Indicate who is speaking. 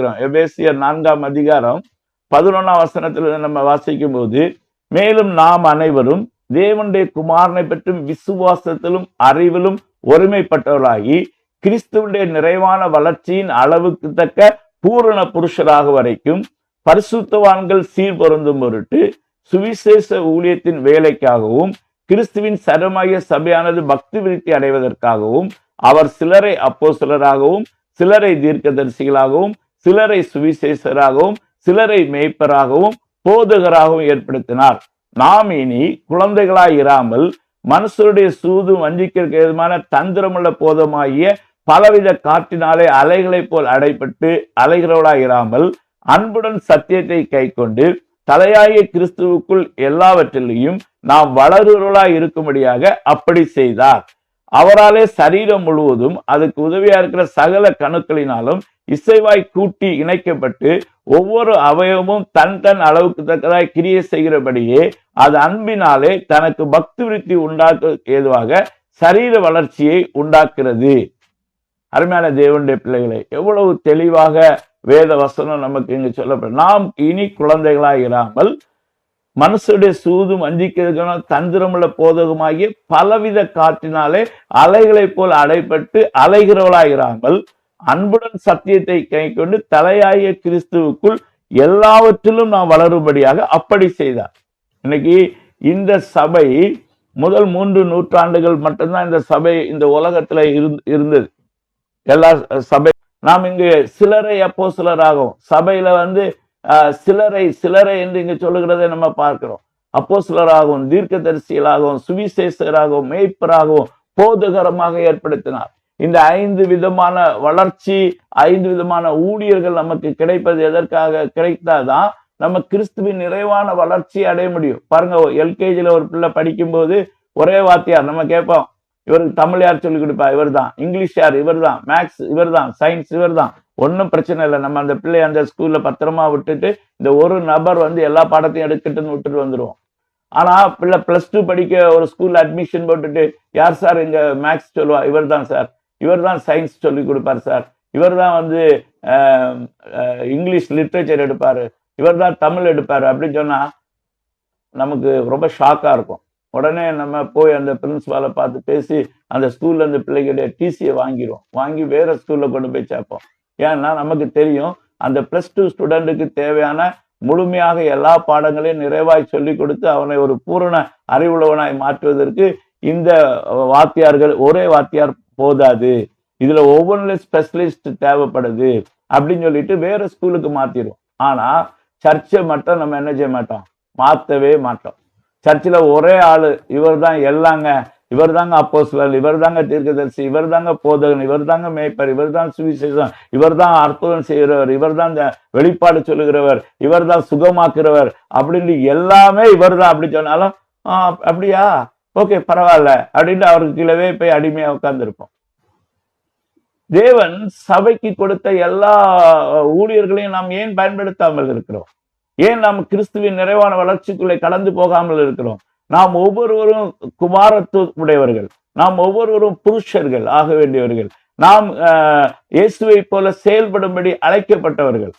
Speaker 1: வாசிக்கிறோம். எபேசியர் நான்காம் அதிகாரம் பதினொன்னாம் வசனத்துல நம்ம வாசிக்கும் போது மேலும் நாம் அனைவரும் தேவனுடைய குமாரனை பற்றும் விசுவாசத்திலும் அறிவிலும் ஒருமைப்பட்டவர்களாகி கிறிஸ்துவனுடைய நிறைவான வளர்ச்சியின் அளவுக்கு தக்க பூரண புருஷராக வரைக்கும் பரிசுத்தவான்கள் சீர் பொருந்தும் பொருட்டு சுவிசேஷ ஊழியத்தின் வேலைக்காகவும் கிறிஸ்துவின் சரமாய சபையானது பக்தி விருத்தி அடைவதற்காகவும் அவர் சிலரை அப்போ சிலராகவும் சிலரை தீர்க்கதரிசிகளாகவும் சிலரை சுவிசேஷராகவும் சிலரை மேய்ப்பராகவும் போதகராகவும் ஏற்படுத்தினார். நாம் இனி குழந்தைகளாய் இராமல் மனுஷருடைய சூது வஞ்சிக்கிறதுக்கு ஏதுமான தந்திரமுள்ள போதமாகிய பலவித காற்றினாலே அலைகளைப் போல் அடைபட்டு அலைகிறவளாய் இராமல் அன்புடன் சத்தியத்தை கைக்கொண்டு தலையாகிய கிறிஸ்துவுக்குள் எல்லாவற்றிலையும் நாம் வளருவர்களாய் இருக்கும்படியாக அப்படி செய்தார். அவராலே சரீரம் முழுவதும் அதுக்கு உதவியா இருக்கிற சகல கணுக்களினாலும் இசைவாய் கூட்டி இணைக்கப்பட்டு ஒவ்வொரு அவயவமும் தன் தன் அளவுக்கு தக்கதாய் கிரியை செய்கிறபடியே அது அன்பினாலே தனக்கு பக்தி விருத்தி உண்டாக்க ஏதுவாக சரீர வளர்ச்சியை உண்டாக்குறது. அருமையான தேவனுடைய பிள்ளைகளை எவ்வளவு தெளிவாக வேத வசனம் நமக்கு இங்கு சொல்லப்படும் நாம் இனி குழந்தைகளாய் இராமல் மனசுடைய சூதும் வஞ்சிக்கிறதுக்கான தந்திரமுள்ள போதகமாகிய பலவித காற்றினாலே அலைகளைப் போல் அடைப்பட்டு அலைகிறவளாயிராமல் அன்புடன் சத்தியத்தை கை கொண்டு தலையாய கிறிஸ்துவுக்குள் எல்லாவற்றிலும் நாம் வளரும்படியாக அப்படி செய்தார். இன்னைக்கு இந்த சபை முதல் மூன்று நூற்றாண்டுகள் மட்டும்தான் இந்த சபை இந்த உலகத்துல இருந்- இருந்தது. எல்லா சபை நாம் இங்கு சிலரை அப்போ சிலராகவும் சபையில வந்து ஆஹ், சிலரை சிலரை என்று இங்கு சொல்லுகிறதை நம்ம பார்க்கிறோம். அப்போ சிலராகவும் தீர்க்கதரிசிகளாகவும் சுவிசேஷராகவும் மேய்ப்பராகவும் போதகரமாக ஏற்படுத்தினார். இந்த ஐந்து விதமான வளர்ச்சி ஐந்து விதமான ஊழியர்கள் நமக்கு கிடைப்பது எதற்காக? கிடைத்தாதான் நம்ம கிறிஸ்துவின் நிறைவான வளர்ச்சி அடைய முடியும். பாருங்க எல்கேஜியில் ஒரு பிள்ளை படிக்கும்போது ஒரே வாத்தியார் நம்ம கேட்போம் இவருக்கு தமிழ் யார் சொல்லிக் கொடுப்பா? இவர் தான் இங்கிலீஷ் யார்? இவர் தான் மேக்ஸ் இவர் தான் சயின்ஸ் இவர் தான் ஒன்றும் பிரச்சனை இல்லை. நம்ம அந்த பிள்ளை அந்த ஸ்கூல்ல பத்திரமா விட்டுட்டு இந்த ஒரு நபர் வந்து எல்லா பாடத்தையும் எடுக்கட்டுன்னு விட்டுட்டு வந்துருவோம். ஆனா பிள்ளை பிளஸ் டூ படிக்க ஒரு ஸ்கூல்ல அட்மிஷன் போட்டுட்டு யார் சார் இங்க மேக்ஸ் சொல்லுவா? இவர் தான் சார். இவர் தான் சயின்ஸ் சொல்லி கொடுப்பார் சார். இவர் தான் வந்து இங்கிலீஷ் லிட்ரேச்சர் எடுப்பார். இவர் தான் தமிழ் எடுப்பார். அப்படின்னு சொன்னால் நமக்கு ரொம்ப ஷாக்காக இருக்கும். உடனே நம்ம போய் அந்த பிரின்சிபாலை பார்த்து பேசி அந்த ஸ்கூலில் அந்த பிள்ளைகளுடைய டிசியை வாங்கிடுவோம். வாங்கி வேறு ஸ்கூலில் கொண்டு போய் சேர்ப்போம். ஏன்னா நமக்கு தெரியும் அந்த ப்ளஸ் டூ ஸ்டூடெண்ட்டுக்கு தேவையான முழுமையாக எல்லா பாடங்களையும் நிறைவாய் சொல்லி கொடுத்து அவனை ஒரு பூரண அறிவுள்ளவனாய் மாற்றுவதற்கு இந்த வாத்தியார்கள் ஒரே வாத்தியார் போதாது. இதுல ஒவ்வொன்றுலையும் ஸ்பெஷலிஸ்ட் தேவைப்படுது அப்படின்னு சொல்லிட்டு வேற ஸ்கூலுக்கு மாத்திடுவோம் ஆனா சர்ச்சை மட்டும் நம்ம என்ன செய்ய மாட்டோம்? மாத்தவே மாட்டோம். சர்ச்சில் ஒரே ஆளு இவர் தான் எல்லாங்க. இவர் தாங்க அப்போஸ்லர் இவர் தாங்க தீர்க்கதரிசி இவர் தாங்க போதகன் இவர் தாங்க மேய்ப்பர் இவர் தான் சுவிசேஷம் இவர் தான் அற்புதம் செய்கிறவர் இவர் தான் வெளிப்பாடு சொல்லுகிறவர் இவர் தான் சுகமாக்குறவர் அப்படின்னு எல்லாமே இவர் தான் அப்படி சொன்னாலும் அப்படியா? ஓகே பரவாயில்ல. அப்படின்ட்டு அவருக்கு கீழவே போய் அடிமையா உட்கார்ந்துருப்போம். தேவன் சபைக்கு கொடுத்த எல்லா ஊழியர்களையும் நாம் ஏன் பயன்படுத்தாமல் இருக்கிறோம்? ஏன் நாம் கிறிஸ்துவின் நிறைவான வளர்ச்சிக்குள்ளே கடந்து போகாமல் இருக்கிறோம்? நாம் ஒவ்வொருவரும் குமாரத்து உடையவர்கள் நாம் ஒவ்வொருவரும் புருஷர்கள் ஆக வேண்டியவர்கள். நாம் இயேசுவை போல செயல்படும்படி அழைக்கப்பட்டவர்கள்.